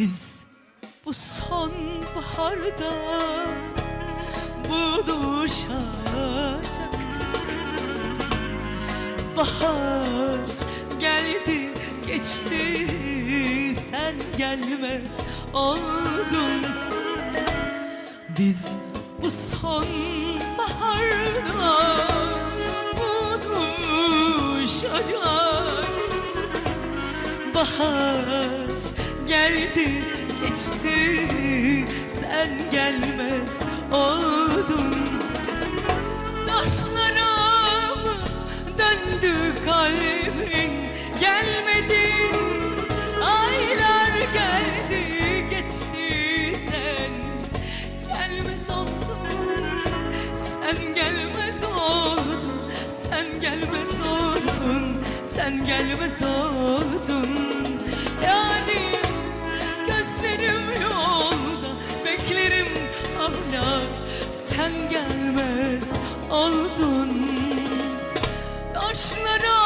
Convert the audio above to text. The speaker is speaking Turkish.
Biz bu sonbaharda buluşacaktık. Bahar geldi geçti sen gelmez oldun. Biz bu sonbaharda buluşacaktık. Bahar geldi geçti. Sen gelmez oldun. Taşlara mı döndü kalbin? Gelmedin. Aylar geldi geçti sen. Gelmez oldun. Sen gelmez oldun. Sen gelmez oldun. Sen gelmez oldun hala sen gelmez oldun. Taşlar